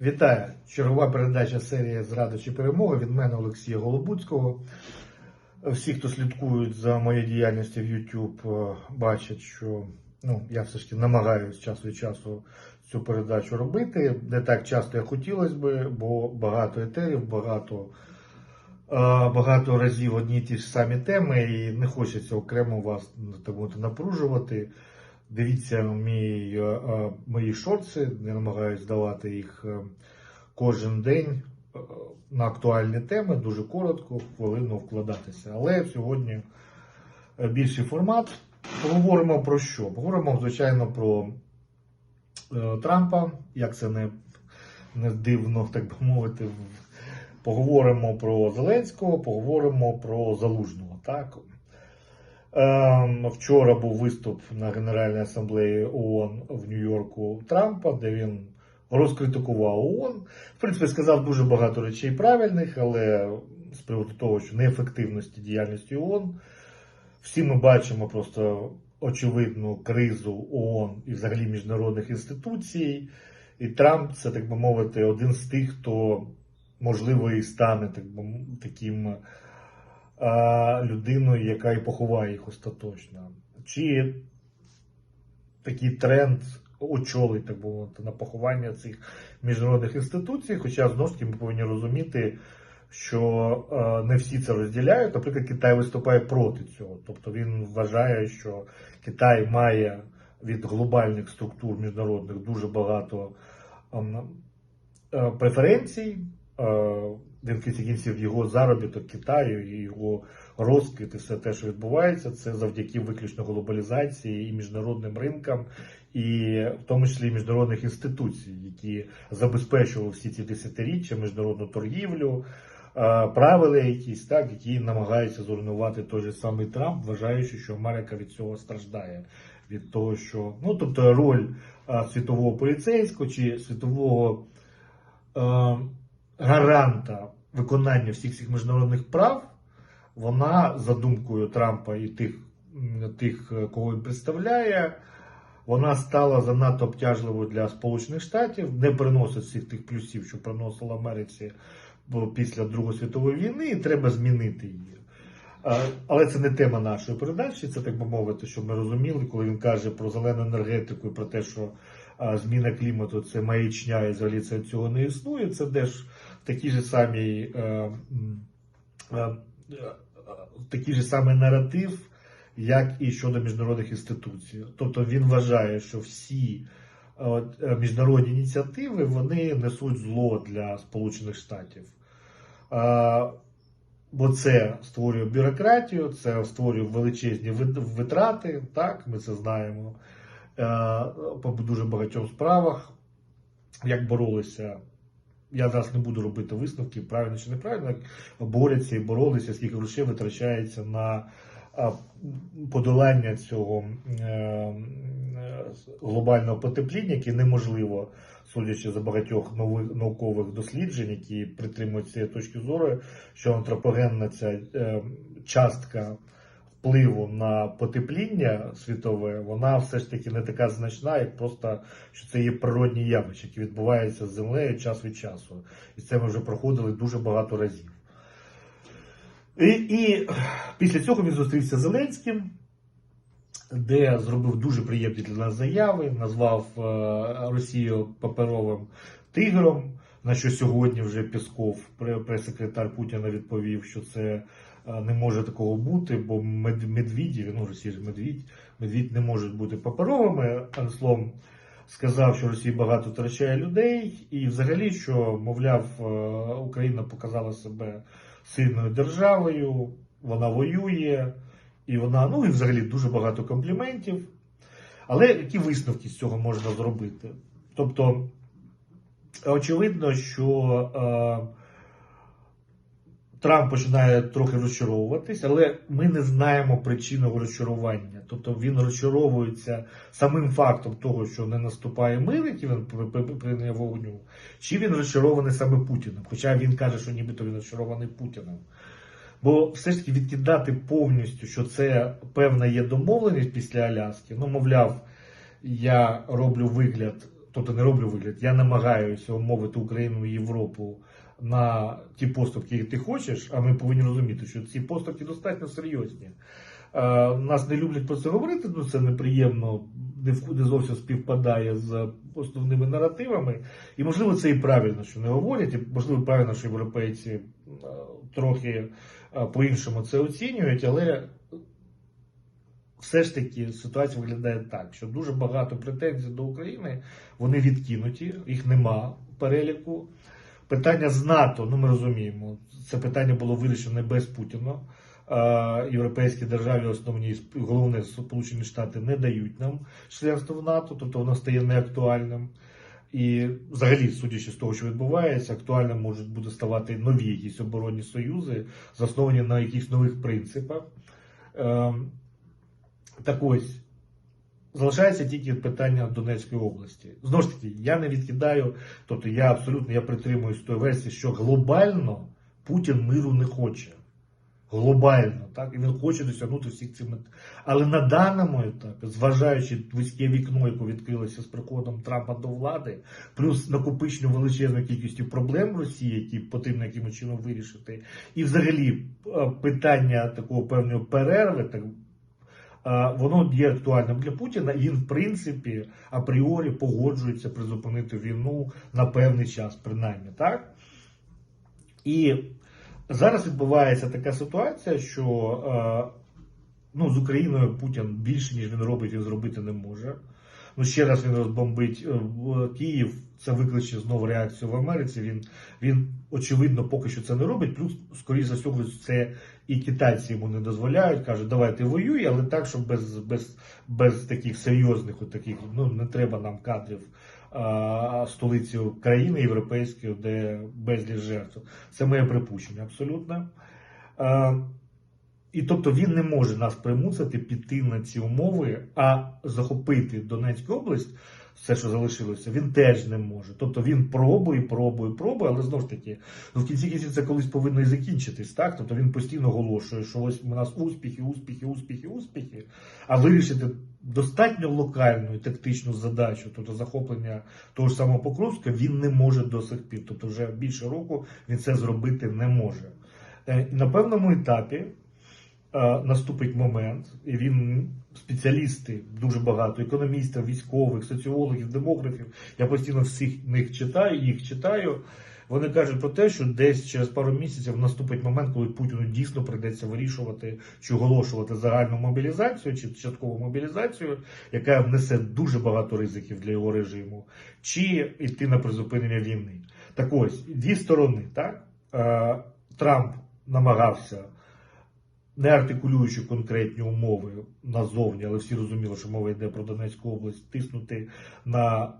Вітаю! Чергова передача серії Зрада чи перемога від мене Олексія Голобуцького. Всі, хто слідкують за моєю діяльністю в YouTube, е, бачать, що ну, я все ж таки намагаюся час від часу цю передачу робити. Не так часто, як хотілося би, бо багато етерів, багато, е, багато разів одні ті ж самі теми, і не хочеться окремо вас напружувати. Дивіться мій, е, е, мої шорти, я намагаюся давати їх е, кожен день на актуальні теми, дуже коротко, хвилину вкладатися. Але сьогодні більший формат. Поговоримо про що? Поговоримо, звичайно, про Трампа, як це не, не дивно, так би мовити. Поговоримо про Зеленського, поговоримо про Залужного. Так? Ем, Вчора був виступ на Генеральній асамблеї ООН в Нью-Йорку Трампа, де він розкритикував ООН. В принципі, сказав дуже багато речей правильних, але з приводу того, що неефективності діяльності ООН, всі ми бачимо просто очевидну кризу ООН і взагалі міжнародних інституцій. І Трамп це, так би мовити, один з тих, хто можливо і стане так би, таким людиною, яка і поховає їх остаточно. Чи такий тренд очолить, так би мовити, на поховання цих міжнародних інституцій, хоча знову ж таки ми повинні розуміти, що е, не всі це розділяють. Наприклад, Китай виступає проти цього. Тобто він вважає, що Китай має від глобальних структур міжнародних дуже багато ем, е, преференцій. Він кінці кінців його заробіток Китаю його розквіт і все те, що відбувається, це завдяки виключно глобалізації і міжнародним ринкам, і в тому числі міжнародних інституцій, які забезпечували всі ці десятиріччя міжнародну торгівлю, е, правила якісь, так, які намагаються зруйнувати той же самий Трамп, вважаючи, що Америка від цього страждає. Від того, що ну тобто роль е, світового поліцейського чи світового е, гаранта виконання всіх цих міжнародних прав, вона, за думкою Трампа і тих, тих, е, кого він представляє, вона стала занадто обтяжливою для Сполучених Штатів, не приносить всіх тих плюсів, що приносила Америці після Другої світової війни, і треба змінити її. Е, Але це не тема нашої передачі, це так би мовити, щоб ми розуміли, коли він каже про зелену енергетику і про те, що зміна клімату це маячня, і взагалі це цього не існує. Це теж такий же самий е, е, е, такий же самий наратив, як і щодо міжнародних інституцій. Тобто він вважає, що всі міжнародні ініціативи вони несуть зло для Сполучених Штатів. Бо це створює бюрократію, це створює величезні витрати, так, ми це знаємо по дуже багатьом справах, як боролися. Я зараз не буду робити висновки, правильно чи неправильно, борються і боролися, скільки грошей витрачається на подолання цього е, е, глобального потепління, яке неможливо, судячи за багатьох нових наукових досліджень, які притримують цієї точки зору, що антропогенна ця е, частка впливу на потепління світове, вона все ж таки не така значна, як просто що це є природні явища, які відбуваються з землею час від часу. І це ми вже проходили дуже багато разів. І, і після цього він зустрівся з Зеленським, де зробив дуже приємні для нас заяви, назвав е, Росію паперовим тигром. На що сьогодні вже Пісков, прес-секретар Путіна, відповів, що це не може такого бути, бо мед- медвіді, ну Росія медвідь, медвідь не можуть бути паперовими. Анслом сказав, що Росія багато втрачає людей, і взагалі, що, мовляв, е, Україна показала себе сильною державою, вона воює, і вона, ну і взагалі дуже багато компліментів. Але які висновки з цього можна зробити? Тобто, очевидно, що е, Трамп починає трохи розчаровуватись, але ми не знаємо причину розчарування. Тобто він розчаровується самим фактом того, що не наступає мир, який він при- при- вогню, чи він розчарований саме Путіним. Хоча він каже, що нібито він розчарований Путіним. Бо все ж таки відкидати повністю, що це певна є домовленість після Аляски. Ну, мовляв, я роблю вигляд тобто не роблю вигляд, я намагаюся умовити Україну і Європу на ті поступки, які ти хочеш, а ми повинні розуміти, що ці поступки достатньо серйозні. Е, Нас не люблять про це говорити, ну це неприємно, не зовсім співпадає з основними наративами. І можливо це і правильно, що не говорять, і можливо правильно, що європейці е, трохи е, по-іншому це оцінюють, але все ж таки ситуація виглядає так, що дуже багато претензій до України вони відкинуті, їх нема переліку. Питання з НАТО, ну ми розуміємо, це питання було вирішено без Путіна. Європейські державі, основні головне Сполучені Штати не дають нам членство в НАТО, тобто воно стає неактуальним. І взагалі, судячи з того, що відбувається, актуальним можуть бути ставати нові якісь оборонні союзи, засновані на якихось нових принципах. Ем, Так ось, залишається тільки питання Донецької області. Знову ж таки, я не відкидаю, тобто я абсолютно я притримуюсь тої версії, що глобально Путін миру не хоче. Глобально, так, і він хоче досягнути всіх цих мет. Але на даному етапі, зважаючи вузьке вікно, яке відкрилося з приходом Трампа до влади, плюс накопиченню величезної кількістю проблем Росії, які потрібно якимось чином вирішити, і взагалі е, питання такого певної перерви, так воно є актуальним для Путіна, він, в принципі, апріорі погоджується призупинити війну на певний час, принаймні, так? І зараз відбувається така ситуація, що е, ну, з Україною Путін більше, ніж він робить, він зробити не може. Ну, ще раз він розбомбить е, Київ, це викличе знову реакцію в Америці. Він, він очевидно поки що це не робить. Плюс, скоріш за всього, це і китайці йому не дозволяють. кажуть, давай ти воюй, але так, щоб без, без, без таких серйозних, от таких, ну не треба нам кадрів а, столиці країни європейської, де безліч жертв. Це моє припущення абсолютно. А, і тобто він не може нас примусити піти на ці умови, а захопити Донецьку область, все, що залишилося, він теж не може. Тобто він пробує, пробує, пробує, але знову ж таки, ну, в кінці кінців це колись повинно і закінчитись, так? Тобто він постійно оголошує, що ось у нас успіхи, успіхи, успіхи, успіхи, а вирішити достатньо локальну і тактичну задачу, тобто захоплення того ж самого Покровська, він не може до сих пір. Тобто вже більше року він це зробити не може. Е, На певному етапі наступить момент, і він спеціалісти дуже багато, економістів, військових, соціологів, демографів. Я постійно всіх них читаю, їх читаю. Вони кажуть про те, що десь через пару місяців наступить момент, коли Путіну дійсно прийдеться вирішувати чи оголошувати загальну мобілізацію чи часткову мобілізацію, яка внесе дуже багато ризиків для його режиму, чи йти на призупинення війни. Так ось дві сторони, так Е, Трамп намагався не артикулюючи конкретні умови назовні, але всі розуміли, що мова йде про Донецьку область, тиснути на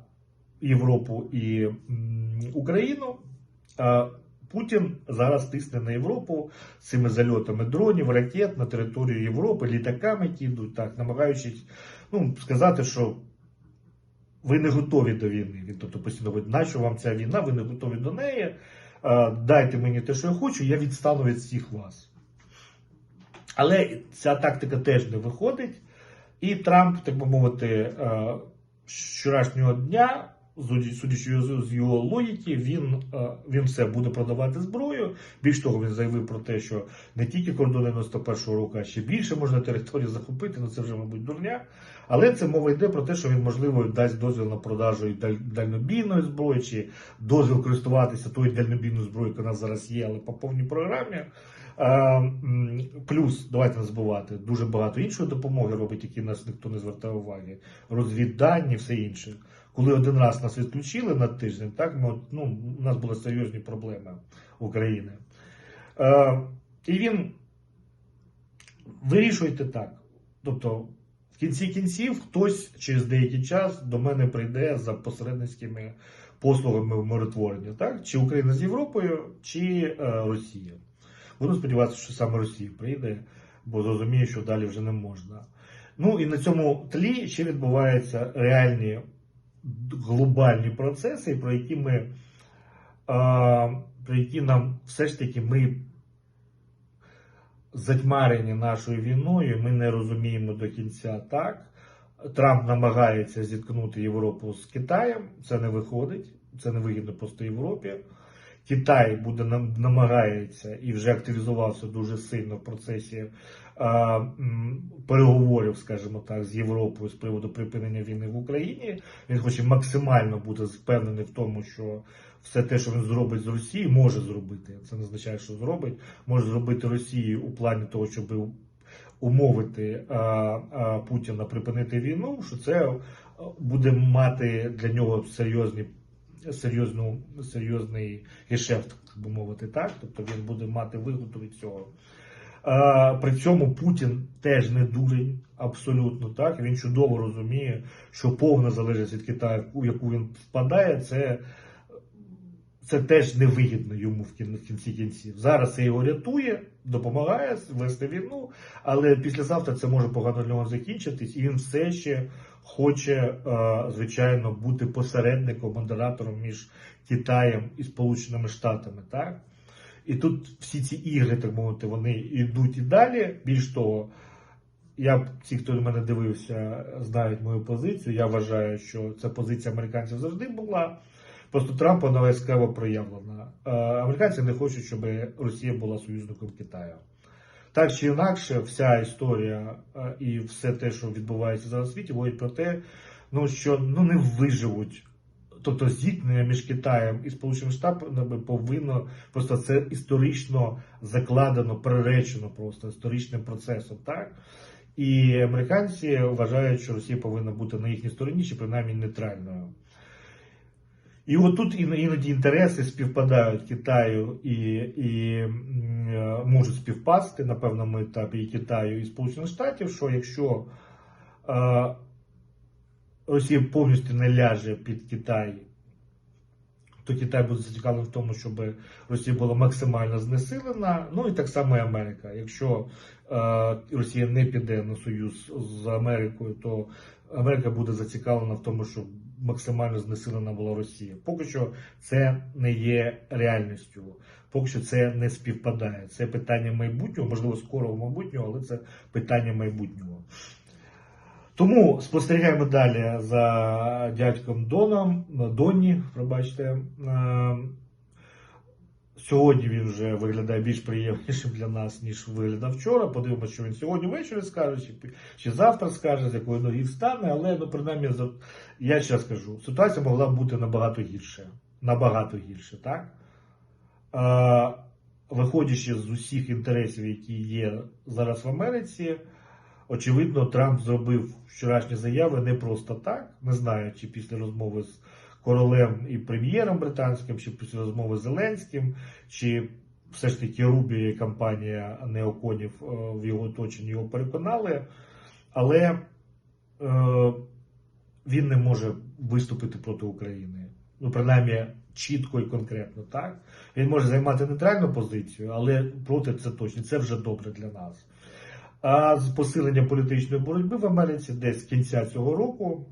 Європу і Україну. Путін зараз тисне на Європу цими зальотами дронів, ракет на територію Європи, літаками йдуть, так, намагаючись ну, сказати, що ви не готові до війни. Він тобто постійно говорить, нащо вам ця війна, ви не готові до неї. Дайте мені те, що я хочу, я відстану від всіх вас. Але ця тактика теж не виходить. І Трамп, так би мовити, е, з вчорашнього дня, судячи з його логіки, він, е, він все буде продавати зброю. Більш того, він заявив про те, що не тільки кордони 91-го року, а ще більше можна територію захопити. Ну це вже, мабуть, дурня. Але це мова йде про те, що він, можливо, дасть дозвіл на продажу і дальнобійної зброї, чи дозвіл користуватися тою дальнобійною зброєю, яка у нас зараз є, але по повній програмі. М, Плюс, давайте не забувати, дуже багато іншої допомоги робить, які нас ніхто не звертає уваги. Розвіддані, все інше. Коли один раз нас відключили на тиждень, так ми, ну, у нас були серйозні проблеми України. Е, і він вирішуйте так. Тобто, в кінці кінців хтось через деякий час до мене прийде за посередницькими послугами в миротворення, так? Чи Україна з Європою, чи е, Росія. Буду сподіватися, що саме Росія прийде, бо зрозуміє, що далі вже не можна. Ну і на цьому тлі ще відбуваються реальні глобальні процеси, про які ми про які нам все ж таки ми затьмарені нашою війною, ми не розуміємо до кінця так. Трамп намагається зіткнути Європу з Китаєм. Це не виходить, це не вигідно просто Європі. Китай буде нам- намагається і вже активізувався дуже сильно в процесі а, переговорів, скажімо так, з Європою з приводу припинення війни в Україні. Він хоче максимально бути впевнений в тому, що все те, що він зробить з Росії, може зробити. Це не означає, що зробить, може зробити Росію у плані того, щоб умовити а, а, Путіна припинити війну, що це буде мати для нього серйозні. Серйозну, серйозний гешефт, так би мовити, так. Тобто він буде мати вигоду від цього. При цьому Путін теж не дурень, абсолютно так. Він чудово розуміє, що повна залежність від Китаю, у яку він впадає, це, це теж невигідно йому в кінці кінців. Зараз це його рятує, допомагає вести війну, але післязавтра це може погано для нього закінчитись, і він все ще хоче, е, звичайно, бути посередником, модератором між Китаєм і Сполученими Штатами. Так? І тут всі ці ігри, так мовити, вони йдуть і далі. Більш того, я, ті, хто на мене дивився, знають мою позицію. Я вважаю, що ця позиція американців завжди була. Просто Трампа вона яскраво проявлена. Е, Американці не хочуть, щоб Росія була союзником Китаю. Так чи інакше, вся історія е, і все те, що відбувається зараз у світі, говорить про те, ну, що ну, не виживуть. Тобто зіткнення між Китаєм і Сполученими Штатами повинно просто це історично закладено, приречено просто історичним процесом. так? І американці вважають, що Росія повинна бути на їхній стороні, чи принаймні нейтральною. І отут іно- іноді інтереси співпадають Китаю і, і е, можуть співпасти на певному етапі і Китаю і Сполучених Штатів, що якщо е, Росія повністю не ляже під Китай, то Китай буде зацікавлений в тому, щоб Росія була максимально знесилена. Ну і так само і Америка. Якщо е, Росія не піде на союз з Америкою, то Америка буде зацікавлена в тому, щоб максимально знесилена була Росія. Поки що це не є реальністю. Поки що це не співпадає. Це питання майбутнього, можливо, скорого майбутнього, але це питання майбутнього. Тому спостерігаємо далі за дядьком Доном, Донні, пробачте. Сьогодні він вже виглядає більш приємнішим для нас, ніж виглядав вчора. Подивимося, що він сьогодні ввечері скаже, чи, чи завтра скаже, з якої ноги встане, але ну, принаймні, я ще скажу, ситуація могла б бути набагато гірше. Набагато гірше, так? Е, виходячи з усіх інтересів, які є зараз в Америці, очевидно, Трамп зробив вчорашні заяви не просто так. Не знаю, чи після розмови з королем і прем'єром британським, чи після розмови з Зеленським, чи все ж таки Рубі і компанія неоконів е, в його оточенні його переконали. Але е, він не може виступити проти України. Ну, принаймні, чітко і конкретно, так? Він може займати нейтральну позицію, але проти це точно. Це вже добре для нас. А з посилення політичної боротьби в Америці десь з кінця цього року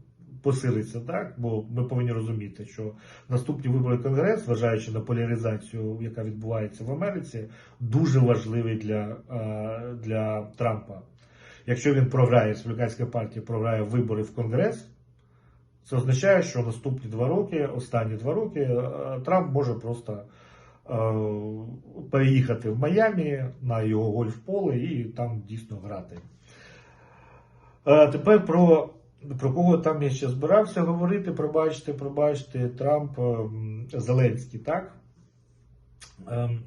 посилиться, так? Бо ми повинні розуміти, що наступні вибори Конгрес, зважаючи на поляризацію, яка відбувається в Америці, дуже важливий для, е, для Трампа. Якщо він програє, республіканська партія програє вибори в Конгрес, це означає, що наступні два роки, останні два роки, е, Трамп може просто е, переїхати в Майамі на його гольф-поле і там дійсно грати. Тепер про, про кого там я ще збирався говорити, пробачте, пробачте, Трамп, ем, Зеленський, так? Ем,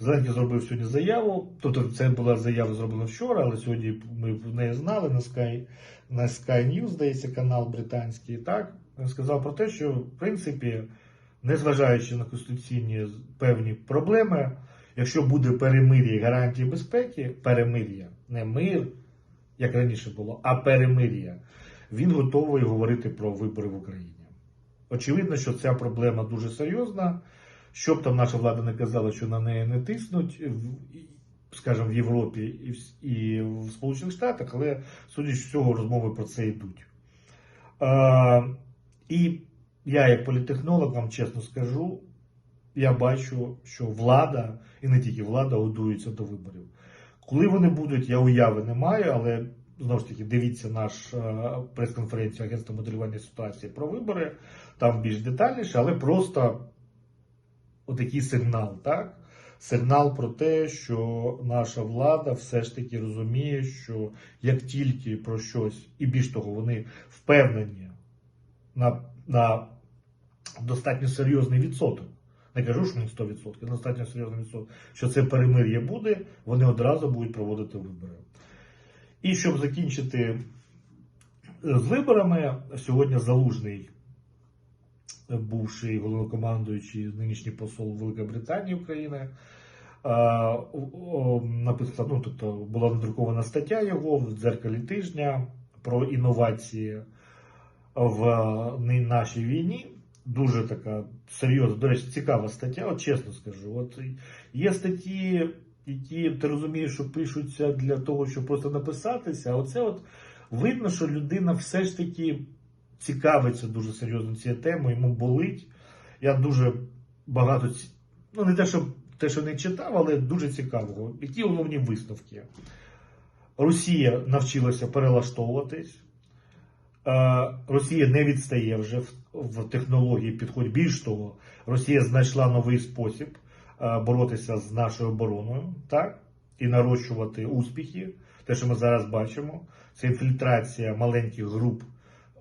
Зеленський зробив сьогодні заяву. Тобто це була заява зроблена вчора, але сьогодні ми в неї знали на Sky, на Sky News, здається, канал британський. Так він сказав про те, що в принципі, незважаючи на конституційні певні проблеми, якщо буде перемир'я і гарантії безпеки, перемир'я, не мир, як раніше було, а перемир'я, він готовий говорити про вибори в Україні. Очевидно, що ця проблема дуже серйозна. Що б там наша влада не казала, що на неї не тиснуть, скажімо, в Європі і в, Сполучених Штатах, але судячи з цього, розмови про це йдуть. І я, як політехнолог, вам чесно скажу, я бачу, що влада, і не тільки влада, готується до виборів. Коли вони будуть, я уяви не маю, але знову ж таки, дивіться наш е, прес-конференцію Агентства моделювання ситуації про вибори, там більш детальніше, але просто отакий сигнал, так? Сигнал про те, що наша влада все ж таки розуміє, що як тільки про щось, і більш того, вони впевнені на, на достатньо серйозний відсоток. Не кажу, що не 100%, на достатньо серйозний відсоток, що це перемир'я буде, вони одразу будуть проводити вибори. І щоб закінчити е, з виборами, сьогодні залужний, е, бувший головнокомандуючий, нинішній посол Великобританії України, написав, ну, тобто була надрукована стаття його в дзеркалі тижня про інновації в е, нашій війні. Дуже така серйозна, до речі, цікава стаття, от чесно скажу. От є статті, які ти розумієш, що пишуться для того, щоб просто написатися. А оце от видно, що людина все ж таки цікавиться дуже серйозно цією темою, йому болить. Я дуже багато, ну не те, що те, що не читав, але дуже цікавого. Які головні висновки? Росія навчилася перелаштовуватись. Е, Росія не відстає вже в, технології підході. Більш того, Росія знайшла новий спосіб боротися з нашою обороною, так? І нарощувати успіхи. Те, що ми зараз бачимо, це інфільтрація маленьких груп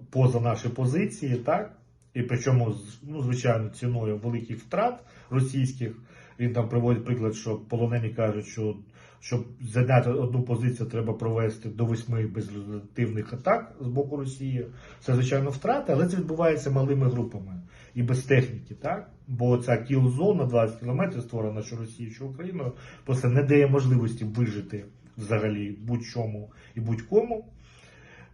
поза наші позиції, так? І причому, ну, звичайно, ціною великих втрат російських. Він там приводить приклад, що полонені кажуть, що щоб зайняти одну позицію, треба провести до восьми безрезультативних атак з боку Росії. Це звичайно втрати, але це відбувається малими групами і без техніки, так? Бо ця кіл-зона 20 кілометрів створена що Росією, що Україною, просто не дає можливості вижити взагалі будь-чому і будь-кому.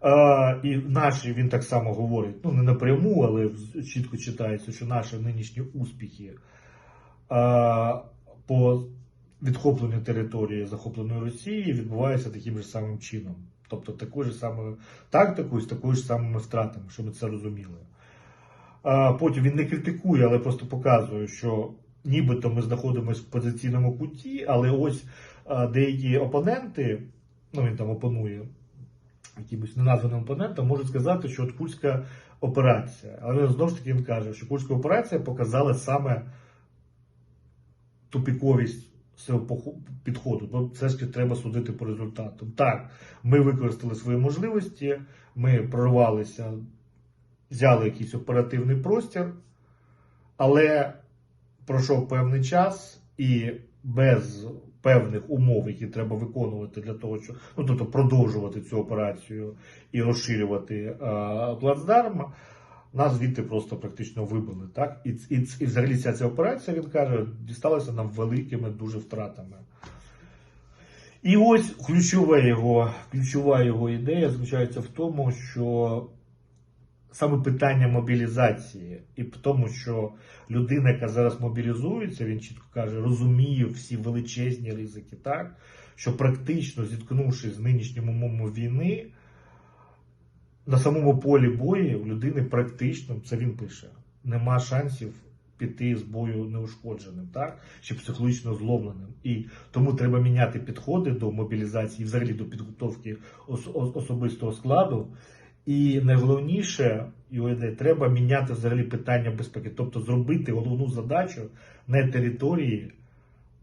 Е, і наші, він так само говорить, ну не напряму, але чітко читається, що наші нинішні успіхи е, по відхопленню території захопленої Росії відбуваються таким же самим чином. Тобто такою ж самою тактикою, з такою ж самими втратами, щоб ми це розуміли. А потім він не критикує, але просто показує, що нібито ми знаходимося в позиційному куті, але ось деякі опоненти, ну він там опонує якимось неназваним опонентам, можуть сказати, що от Курська операція. Але знову ж таки він каже, що Курська операція показала саме тупіковість підходу. Бо все ж таки треба судити по результатам. Так, ми використали свої можливості, ми прорвалися, взяли якийсь оперативний простір, але пройшов певний час і без певних умов, які треба виконувати для того, щоб ну, тобто продовжувати цю операцію і розширювати е, плацдарм, нас звідти просто практично вибили. Так? І, і, і взагалі ця, ця операція, він каже, дісталася нам великими дуже втратами. І ось ключова його, ключова його ідея заключається в тому, що саме питання мобілізації, і в тому, що людина, яка зараз мобілізується, він чітко каже, розуміє всі величезні ризики, так? що практично зіткнувшись з нинішнім умовами війни, на самому полі бою у людини практично, це він пише, нема шансів піти з бою неушкодженим, так? чи психологічно зломленим. І тому треба міняти підходи до мобілізації, взагалі до підготовки ос- ос- особистого складу. І найголовніше, його треба міняти взагалі питання безпеки, тобто зробити головну задачу не території,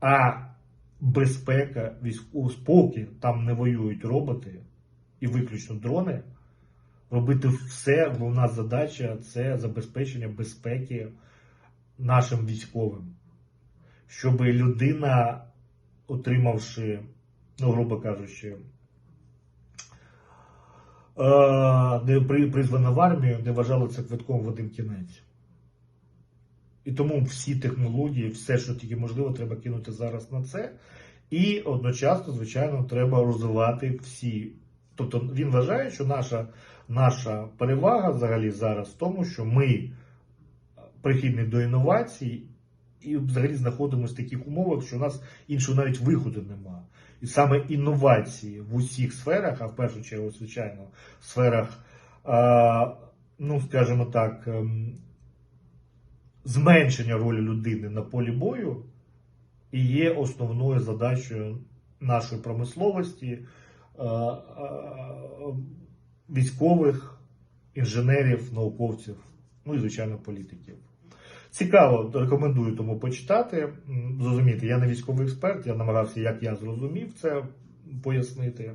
а безпека військового спокій. Там не воюють роботи і виключно дрони. Робити все, головна задача це забезпечення безпеки нашим військовим. Щоб людина, отримавши, ну, грубо кажучи, е, не призвана в армію, не вважала це квитком в один кінець. І тому всі технології, все, що тільки можливо, треба кинути зараз на це. І одночасно, звичайно, треба розвивати всі. Тобто він вважає, що наша, наша перевага взагалі зараз в тому, що ми прихильні до інновацій і взагалі знаходимося в таких умовах, що у нас іншого навіть виходу нема. І саме інновації в усіх сферах, а в першу чергу, звичайно, в сферах, ну, скажімо так, ем, зменшення ролі людини на полі бою і є основною задачею нашої промисловості, військових, інженерів, науковців, ну і, звичайно, політиків. Цікаво, рекомендую тому почитати. Зрозуміти, я не військовий експерт, я намагався, як я зрозумів, це пояснити.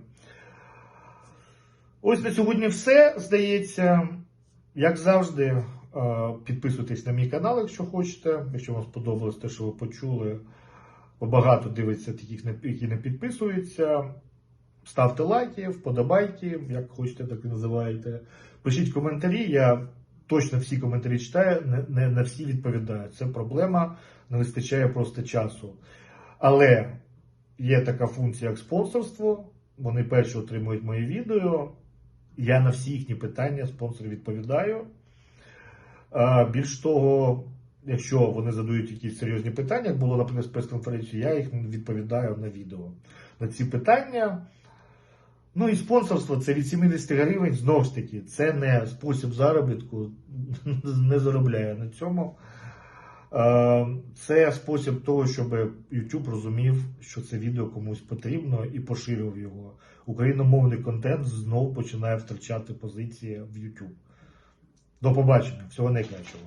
Ось на сьогодні все. Здається, як завжди, е, підписуйтесь на мій канал, якщо хочете. Якщо вам сподобалось те, що ви почули, багато дивиться таких, які не підписуються. Ставте лайки, вподобайки, як хочете, так і називаєте. Пишіть коментарі. Я точно всі коментарі читаю, не, не на всі відповідаю. Це проблема, не вистачає просто часу. Але є така функція, як спонсорство. Вони перші отримують мої відео. Я на всі їхні питання спонсорів відповідаю. Більш того, якщо вони задають якісь серйозні питання, як було, наприклад, з прес-конференції, я їх відповідаю на відео. На ці питання. Ну і спонсорство це від 70 гривень, знову ж таки, це не спосіб заробітку, не заробляє на цьому. Е, Це спосіб того, щоб YouTube розумів, що це відео комусь потрібно і поширив його. Україномовний контент знову починає втрачати позиції в YouTube. До побачення, всього найкращого.